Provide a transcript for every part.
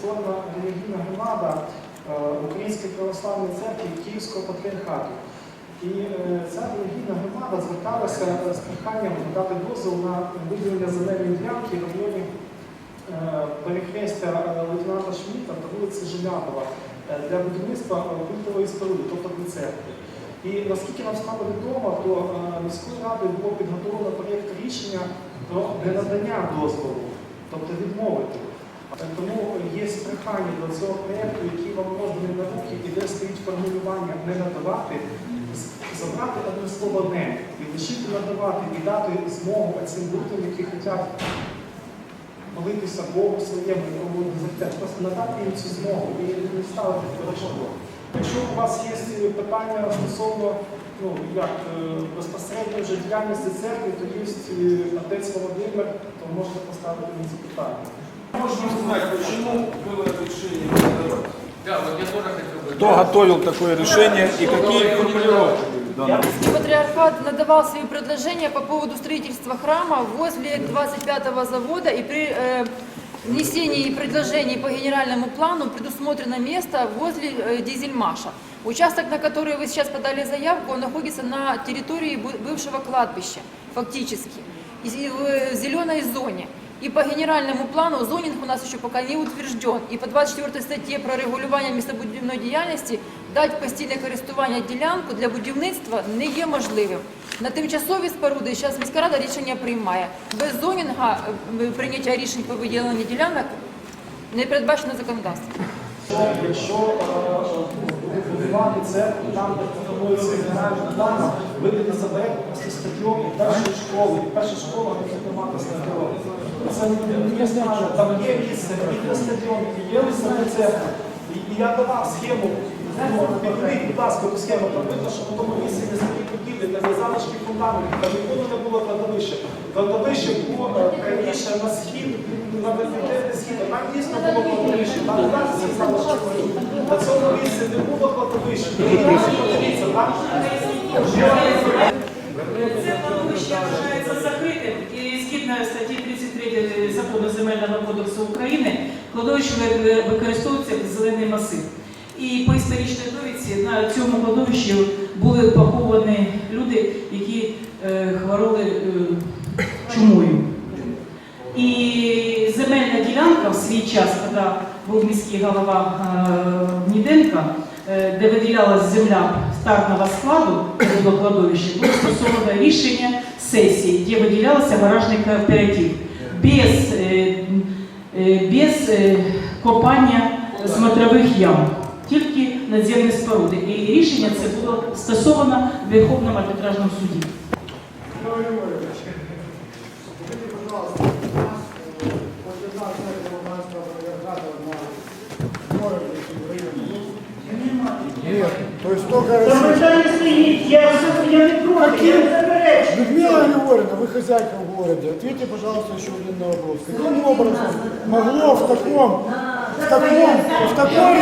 створена релігійна громада е, Української православної церкви Київського патріархату. І е, ця релігійна громада зверталася з проханням дати дозвіл на виділення земельної ділянки в районі е, перехрестя лейтенанта Шміта та вулиці Желябова е, для будівництва культової споруди, тобто для церкви. І наскільки нам стало відомо, то міською радою було підготовлено проєкт рішення про ненадання дозволу, тобто відмовити. Е, Тому є прохання до цього проєкту, який вам розданий на руки, і де стоїть формулювання не надавати, забрати одне слово не і лишити надавати і дати змогу цим людям, які хочуть молитися Богу своєму проводити життя. Просто надати їм цю змогу і не ставити перешкоду. Якщо у вас є питання стосовно ну, як, е, безпосередньо вже діяльності церкви, то є е, отець Володимир, то можете поставити мені це питання. Можно узнать, почему было решение не давать? Да, вот я тоже хотел бы. Кто готовил такое решение и какие формулировки? Русский патриархат надавал свои предложения по поводу строительства храма возле 25-го завода и при э, внесении предложений по генеральному плану предусмотрено место возле э, дизельмаша. Участок, на который вы сейчас подали заявку, он находится на территории бывшего кладбища, фактически, в зеленой зоне. И по генеральному плану зонинг у нас еще пока не утвержден. І по 24 статті про регулювання містобудівної діяльності дати постійне користування ділянку для будівництва не є можливим. На тимчасові споруди зараз міська рада рішення приймає. Без зонінга е, прийняття рішень по виділенню ділянок не передбачено законодавством. Якщо, якщо е, будувати церкву, там, пропонується генеральна плана, видати себе просто статтєм першої школи, перша школа не мати стадіон. Це не знаю, там є місце, і є стадіон, і є саме це. І я давав схему, ну, будь ласка, ту схему, там видно, що по тому місці не стоїть будівлі, там є залишки фундаменту, там ніколи не було кладовища. Кладовище було е, раніше на схід, на південний схід, там дійсно було кладовище, там у нас всі залишки були. На цьому місці не було кладовища. Це кладовище вважається закритим і згідно статті 33 закону Земельного кодексу України кладовище використовується зелений масив. І по історичній довідці на цьому кладовищі були поховані люди, які е, хвороли е, чумою. І земельна ділянка в свій час, коли був міський голова е, Ніденко, е, де виділялась земля стартного складу, було кладовище, було стосовано рішення сесії, де виділявся гаражний кооператив. Без, е, е, без е, копання. смотрових ям, тільки надземні споруди. І рішення це було стосовано в Верховному арбітражному суді. Нет, то есть только Та Россия. питання стоїть, я все я не проти, я не заперечую. Людмила Григорьевна, вы хозяйка в городе. Ответьте, пожалуйста, еще один на вопрос. Каким образом могло в таком, в таком, в таком,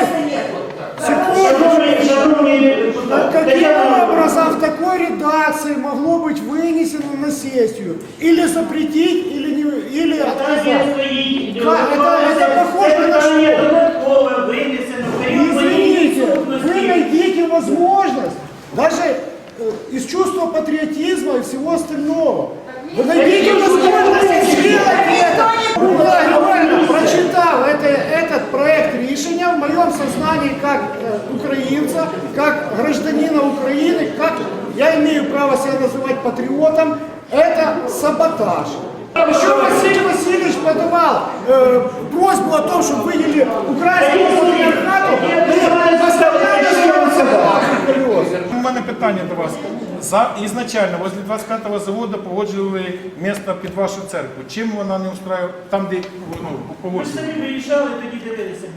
секунду, Шановні, шановні А депутати, каким я- образом в такой редакции могло быть вынесено на сессию? Или запретить, или не, или Питання отказать? стоїть, Как? Это- это похоже це на питання що? додаткове винесено в період воєнної Извините, вы відсутності. найдите возможность, даже э, из чувства патриотизма и всего остального. Вы найдите возможность сделать это. Ура, Григорьевна, прочитал это, этот проект решения в моем сознании как э, украинца, как гражданина Украины, как я имею право себя называть патриотом, это саботаж. Еще Василий Васильевич подавал э, просьбу о том, чтобы выделили украинскому патриархату, мы поставляли его собаку колес. У мене питання до вас. За ізначально возле 25-го заводу погоджували місто під вашу церкву. Чим вона не устраює там, де ну, Ми ж погоджували? самі виїжджали, тоді дивилися.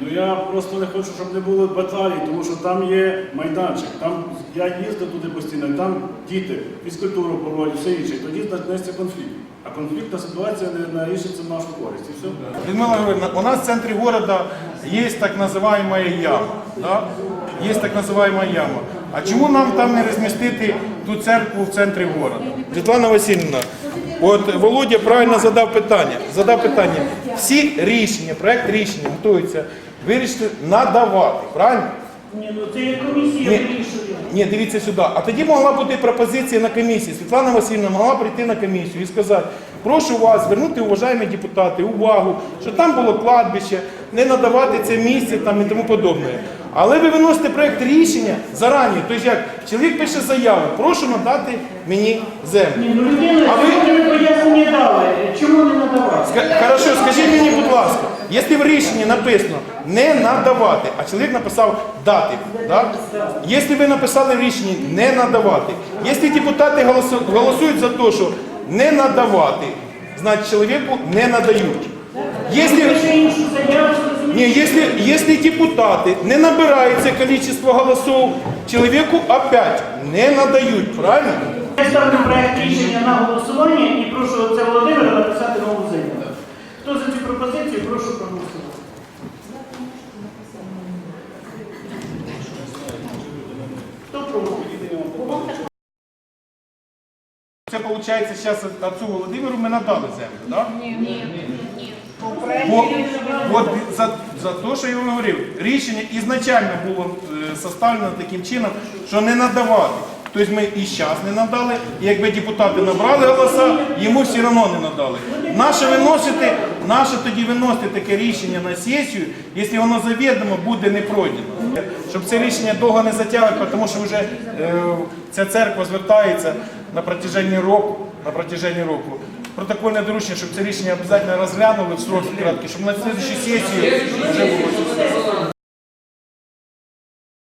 Ну я просто не хочу, щоб не було баталій, тому що там є майданчик. Там я їздив туди постійно, там діти фізкультуру проводять, все інше. Тоді почнеться конфлікт. А конфліктна ситуація не нарішиться в нашу користь. І все. Людмила Григорівна, у нас в центрі города є так називаємо яма. Да? Є так називаємо яма. А чому нам там не розмістити ту церкву в центрі города? Світлана Васильівна, От Володя правильно задав питання. Задав питання. Всі рішення, проект рішення готується вирішити надавати. Правильно? Ні, ну це є комісія вирішує. Ні, дивіться сюди. А тоді могла бути пропозиція на комісії. Світлана Васильівна могла прийти на комісію і сказати, прошу вас звернути, уважаємо депутати, увагу, що там було кладбище, не надавати це місце там і тому подобне. Але ви виносите проєкт рішення зарані. Тобто як чоловік пише заяву, прошу надати мені землю. Ні, ну людина, А ви- чому ви пояснення дали? Чому не надавати? Ска- Хорошо, скажіть мені, будь ласка, якщо в рішенні написано не надавати, а чоловік написав дати, да? якщо ви написали в рішенні не надавати, якщо депутати голосують за те, що не надавати, значить чоловіку не надають. Якщо, депутати не набирається кількість голосів, чоловіку опять не надають, правильно? Я ставлю проект рішення на голосування і прошу отця Володимира написати нову заяву. Хто за цю пропозицію, прошу проголосувати. Хто? Це виходить, зараз отцу Володимиру ми надали землю, так? Ні, ні, ні. От за, за те, що я вам говорив, рішення ізначально було е, составлено таким чином, що не надавати. Тобто ми і зараз не надали, і якби депутати набрали голоса, йому все одно не надали. Наше виносити, наше тоді виносити таке рішення на сесію, якщо воно завідомо буде не пройдено. Щоб це рішення довго не затягувати, тому що вже е, ця церква звертається на протяженні року, на протяженні року. Протокольне доручення, щоб це рішення обов'язково розглянули в сроки краткі, щоб на наступній сесії вже було.